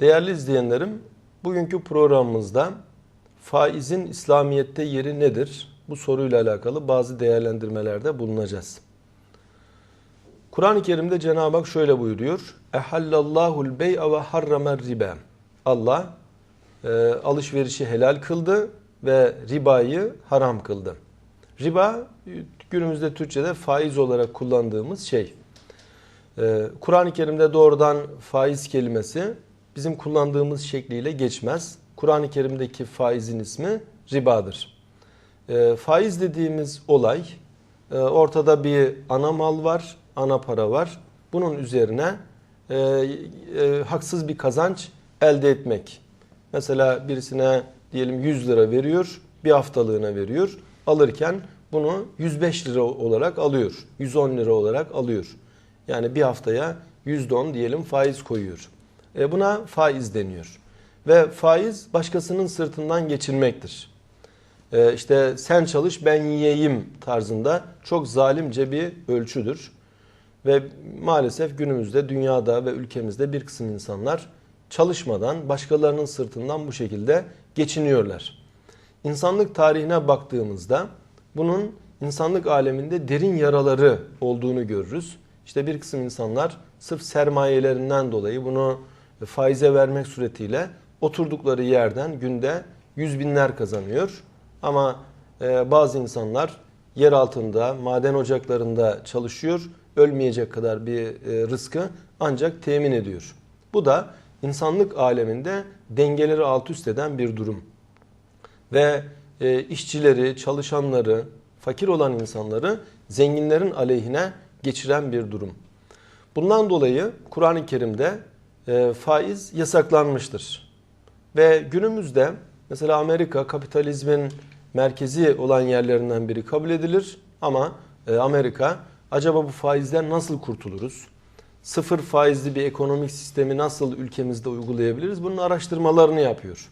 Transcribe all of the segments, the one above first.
Değerli izleyenlerim, bugünkü programımızda faizin İslamiyet'te yeri nedir? Bu soruyla alakalı bazı değerlendirmelerde bulunacağız. Kur'an-ı Kerim'de Cenab-ı Hak şöyle buyuruyor. Ehallallahul bey'a ve harramer riba. Allah e, alışverişi helal kıldı ve ribayı haram kıldı. Riba günümüzde Türkçe'de faiz olarak kullandığımız şey. Ee, Kur'an-ı Kerim'de doğrudan faiz kelimesi bizim kullandığımız şekliyle geçmez. Kur'an-ı Kerim'deki faizin ismi ribadır. Ee, faiz dediğimiz olay e, ortada bir ana mal var, ana para var. Bunun üzerine e, e, haksız bir kazanç elde etmek. Mesela birisine diyelim 100 lira veriyor, bir haftalığına veriyor. Alırken bunu 105 lira olarak alıyor, 110 lira olarak alıyor. Yani bir haftaya %10 diyelim faiz koyuyor. E buna faiz deniyor. Ve faiz başkasının sırtından geçirmektir. E işte sen çalış ben yiyeyim tarzında çok zalimce bir ölçüdür. Ve maalesef günümüzde dünyada ve ülkemizde bir kısım insanlar çalışmadan başkalarının sırtından bu şekilde geçiniyorlar. İnsanlık tarihine baktığımızda bunun insanlık aleminde derin yaraları olduğunu görürüz. İşte bir kısım insanlar sırf sermayelerinden dolayı bunu faize vermek suretiyle oturdukları yerden günde yüz binler kazanıyor. Ama e, bazı insanlar yer altında, maden ocaklarında çalışıyor. Ölmeyecek kadar bir e, rızkı ancak temin ediyor. Bu da insanlık aleminde dengeleri alt üst eden bir durum. Ve e, işçileri, çalışanları, fakir olan insanları zenginlerin aleyhine geçiren bir durum. Bundan dolayı Kur'an-ı Kerim'de e, faiz yasaklanmıştır. Ve günümüzde mesela Amerika kapitalizmin merkezi olan yerlerinden biri kabul edilir. Ama e, Amerika acaba bu faizden nasıl kurtuluruz? Sıfır faizli bir ekonomik sistemi nasıl ülkemizde uygulayabiliriz? Bunun araştırmalarını yapıyor.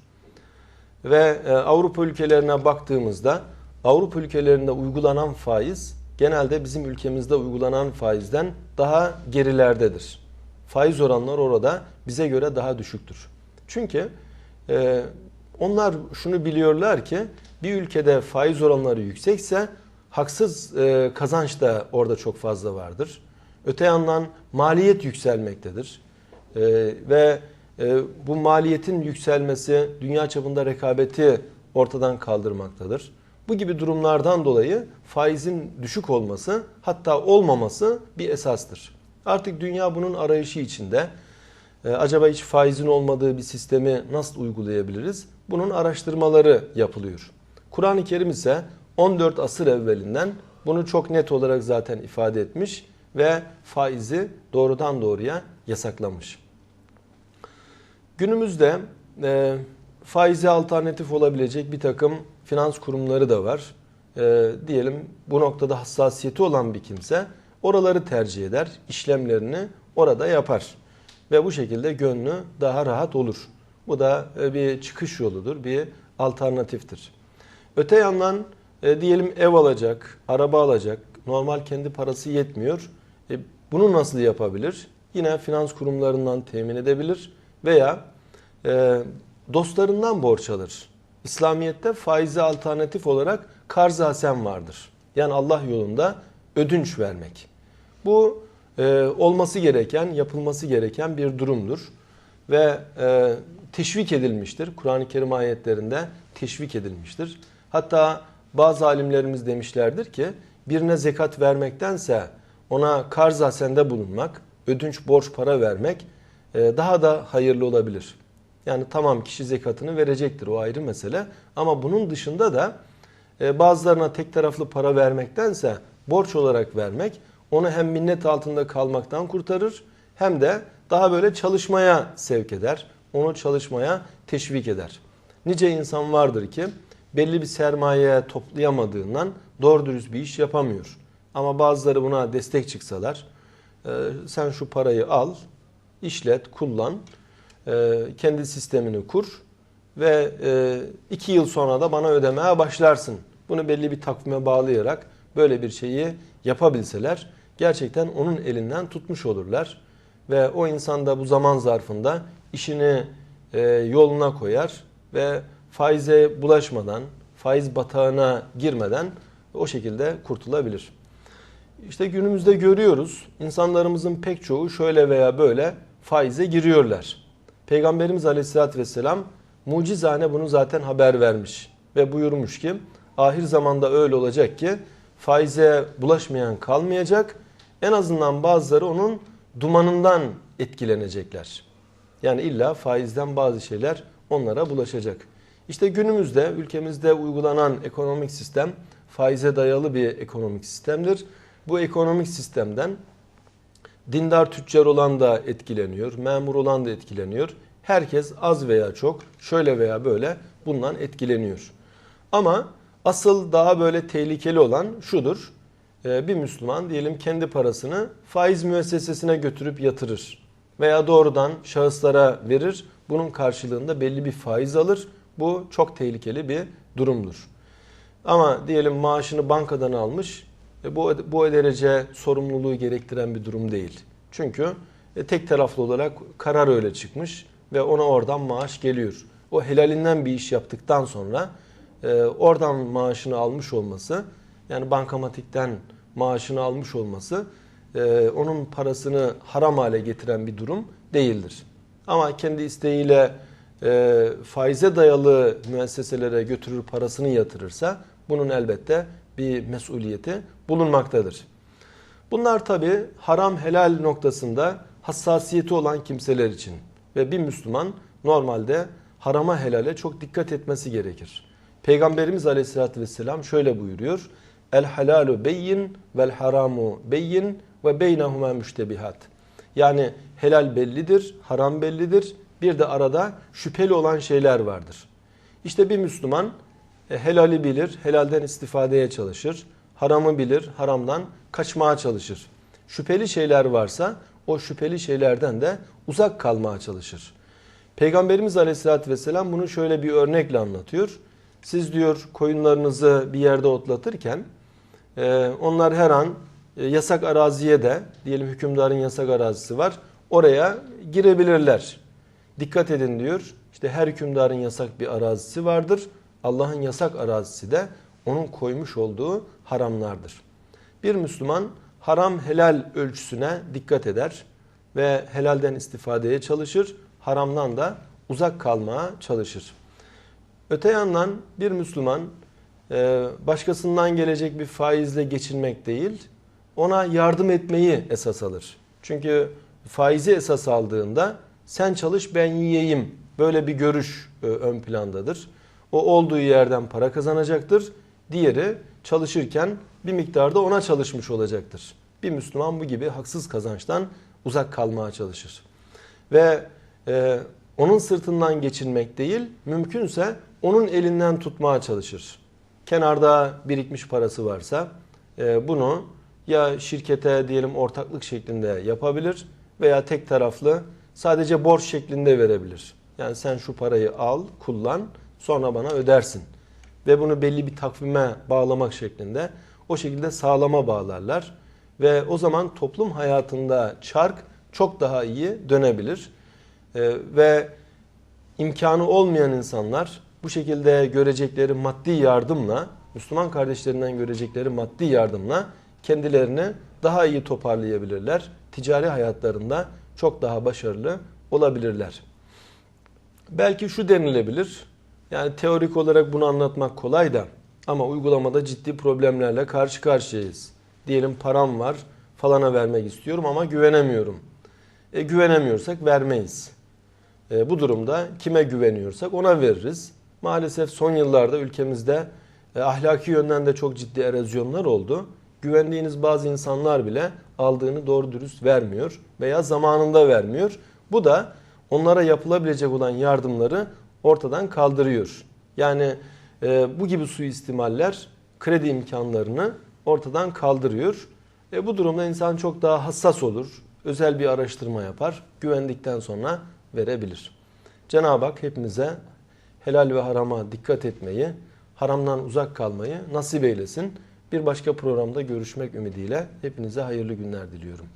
Ve e, Avrupa ülkelerine baktığımızda Avrupa ülkelerinde uygulanan faiz genelde bizim ülkemizde uygulanan faizden daha gerilerdedir. Faiz oranları orada bize göre daha düşüktür. Çünkü e, onlar şunu biliyorlar ki bir ülkede faiz oranları yüksekse haksız e, kazanç da orada çok fazla vardır. Öte yandan maliyet yükselmektedir. E, ve e, bu maliyetin yükselmesi dünya çapında rekabeti ortadan kaldırmaktadır. Bu gibi durumlardan dolayı faizin düşük olması hatta olmaması bir esastır. Artık dünya bunun arayışı içinde. Ee, acaba hiç faizin olmadığı bir sistemi nasıl uygulayabiliriz? Bunun araştırmaları yapılıyor. Kur'an-ı Kerim ise 14 asır evvelinden bunu çok net olarak zaten ifade etmiş ve faizi doğrudan doğruya yasaklamış. Günümüzde e, faize alternatif olabilecek bir takım finans kurumları da var. E, diyelim bu noktada hassasiyeti olan bir kimse oraları tercih eder, işlemlerini orada yapar. Ve bu şekilde gönlü daha rahat olur. Bu da e, bir çıkış yoludur, bir alternatiftir. Öte yandan e, diyelim ev alacak, araba alacak, normal kendi parası yetmiyor. E, bunu nasıl yapabilir? Yine finans kurumlarından temin edebilir veya e, dostlarından borç alır. İslamiyet'te faize alternatif olarak karz hasem vardır. Yani Allah yolunda ödünç vermek. Bu e, olması gereken, yapılması gereken bir durumdur. Ve e, teşvik edilmiştir. Kur'an-ı Kerim ayetlerinde teşvik edilmiştir. Hatta bazı alimlerimiz demişlerdir ki birine zekat vermektense ona karz hasende bulunmak, ödünç borç para vermek e, daha da hayırlı olabilir. Yani tamam kişi zekatını verecektir o ayrı mesele. Ama bunun dışında da e, bazılarına tek taraflı para vermektense borç olarak vermek onu hem minnet altında kalmaktan kurtarır hem de daha böyle çalışmaya sevk eder. Onu çalışmaya teşvik eder. Nice insan vardır ki belli bir sermaye toplayamadığından doğru dürüst bir iş yapamıyor. Ama bazıları buna destek çıksalar e, sen şu parayı al, işlet, kullan e, kendi sistemini kur ve e, iki yıl sonra da bana ödemeye başlarsın. Bunu belli bir takvime bağlayarak böyle bir şeyi yapabilseler gerçekten onun elinden tutmuş olurlar. Ve o insan da bu zaman zarfında işini e, yoluna koyar ve faize bulaşmadan, faiz batağına girmeden o şekilde kurtulabilir. İşte günümüzde görüyoruz insanlarımızın pek çoğu şöyle veya böyle faize giriyorlar. Peygamberimiz Aleyhisselatü Vesselam mucizane bunu zaten haber vermiş ve buyurmuş ki ahir zamanda öyle olacak ki faize bulaşmayan kalmayacak. En azından bazıları onun dumanından etkilenecekler. Yani illa faizden bazı şeyler onlara bulaşacak. İşte günümüzde ülkemizde uygulanan ekonomik sistem faize dayalı bir ekonomik sistemdir. Bu ekonomik sistemden dindar tüccar olan da etkileniyor, memur olan da etkileniyor. Herkes az veya çok şöyle veya böyle bundan etkileniyor. Ama asıl daha böyle tehlikeli olan şudur. Ee, Bir Müslüman diyelim kendi parasını faiz müessesesine götürüp yatırır. Veya doğrudan şahıslara verir. Bunun karşılığında belli bir faiz alır. Bu çok tehlikeli bir durumdur. Ama diyelim maaşını bankadan almış. e, Bu, bu derece sorumluluğu gerektiren bir durum değil. Çünkü e, tek taraflı olarak karar öyle çıkmış ve ona oradan maaş geliyor. O helalinden bir iş yaptıktan sonra e, oradan maaşını almış olması yani bankamatikten maaşını almış olması e, onun parasını haram hale getiren bir durum değildir. Ama kendi isteğiyle e, faize dayalı müesseselere götürür parasını yatırırsa bunun elbette bir mesuliyeti bulunmaktadır. Bunlar tabi haram helal noktasında hassasiyeti olan kimseler için ve bir Müslüman normalde harama helale çok dikkat etmesi gerekir. Peygamberimiz Aleyhisselatü Vesselam şöyle buyuruyor. El halalu beyin vel haramu beyin ve beynehuma müştebihat. Yani helal bellidir, haram bellidir. Bir de arada şüpheli olan şeyler vardır. İşte bir Müslüman e, helali bilir, helalden istifadeye çalışır. Haramı bilir, haramdan kaçmaya çalışır. Şüpheli şeyler varsa o şüpheli şeylerden de uzak kalmaya çalışır. Peygamberimiz Aleyhisselatü Vesselam bunu şöyle bir örnekle anlatıyor. Siz diyor koyunlarınızı bir yerde otlatırken e, onlar her an e, yasak araziye de diyelim hükümdarın yasak arazisi var oraya girebilirler. Dikkat edin diyor. İşte her hükümdarın yasak bir arazisi vardır. Allah'ın yasak arazisi de onun koymuş olduğu haramlardır. Bir Müslüman haram helal ölçüsüne dikkat eder ve helalden istifadeye çalışır, haramdan da uzak kalmaya çalışır. Öte yandan bir Müslüman e, başkasından gelecek bir faizle geçinmek değil, ona yardım etmeyi esas alır. Çünkü faizi esas aldığında sen çalış ben yiyeyim böyle bir görüş e, ön plandadır. O olduğu yerden para kazanacaktır. Diğeri çalışırken bir miktarda ona çalışmış olacaktır. Bir Müslüman bu gibi haksız kazançtan uzak kalmaya çalışır. Ve e, onun sırtından geçinmek değil, mümkünse onun elinden tutmaya çalışır. Kenarda birikmiş parası varsa e, bunu ya şirkete diyelim ortaklık şeklinde yapabilir veya tek taraflı sadece borç şeklinde verebilir. Yani sen şu parayı al, kullan, sonra bana ödersin. Ve bunu belli bir takvime bağlamak şeklinde o şekilde sağlama bağlarlar. Ve o zaman toplum hayatında çark çok daha iyi dönebilir. Ee, ve imkanı olmayan insanlar bu şekilde görecekleri maddi yardımla, Müslüman kardeşlerinden görecekleri maddi yardımla kendilerini daha iyi toparlayabilirler. Ticari hayatlarında çok daha başarılı olabilirler. Belki şu denilebilir. Yani teorik olarak bunu anlatmak kolay da ama uygulamada ciddi problemlerle karşı karşıyayız. Diyelim param var falana vermek istiyorum ama güvenemiyorum. E, güvenemiyorsak vermeyiz. E, bu durumda kime güveniyorsak ona veririz. Maalesef son yıllarda ülkemizde e, ahlaki yönden de çok ciddi erozyonlar oldu. Güvendiğiniz bazı insanlar bile aldığını doğru dürüst vermiyor veya zamanında vermiyor. Bu da onlara yapılabilecek olan yardımları ortadan kaldırıyor. Yani e, bu gibi suistimaller kredi imkanlarını ortadan kaldırıyor. E, bu durumda insan çok daha hassas olur. Özel bir araştırma yapar. Güvendikten sonra verebilir. Cenab-ı Hak hepimize helal ve harama dikkat etmeyi, haramdan uzak kalmayı nasip eylesin. Bir başka programda görüşmek ümidiyle hepinize hayırlı günler diliyorum.